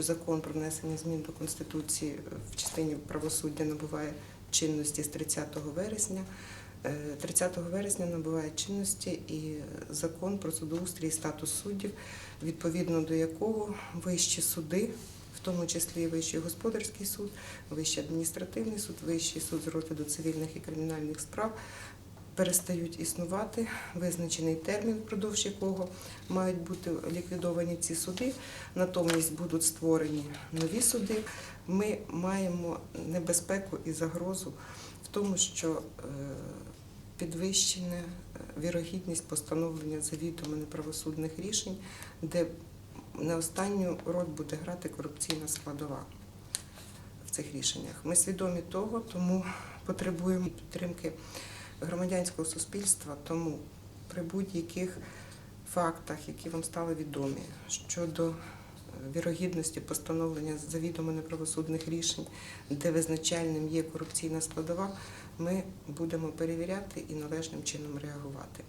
Закон про внесення змін до Конституції в частині правосуддя набуває чинності з 30 вересня. Е, 30 вересня набуває чинності і закон про судоустрій і статус суддів, відповідно до якого вищі суди, в тому числі Вищий господарський суд, Вищий адміністративний суд, Вищий суд з розгляду цивільних і кримінальних справ перестають існувати визначений термін, впродовж якого мають бути ліквідовані ці суди, натомість будуть створені нові суди. Ми маємо небезпеку і загрозу в тому, що е, підвищена е, вірогідність постановлення завідомо неправосудних рішень, де не останню роль буде грати корупційна складова в цих рішеннях. Ми свідомі того, тому потребуємо підтримки громадянського суспільства. Тому при будь-яких фактах, які вам стали відомі щодо е, вірогідності постановлення завідомо неправосудних рішень, де визначальним є корупційна складова, ми будемо перевіряти і належним чином реагувати.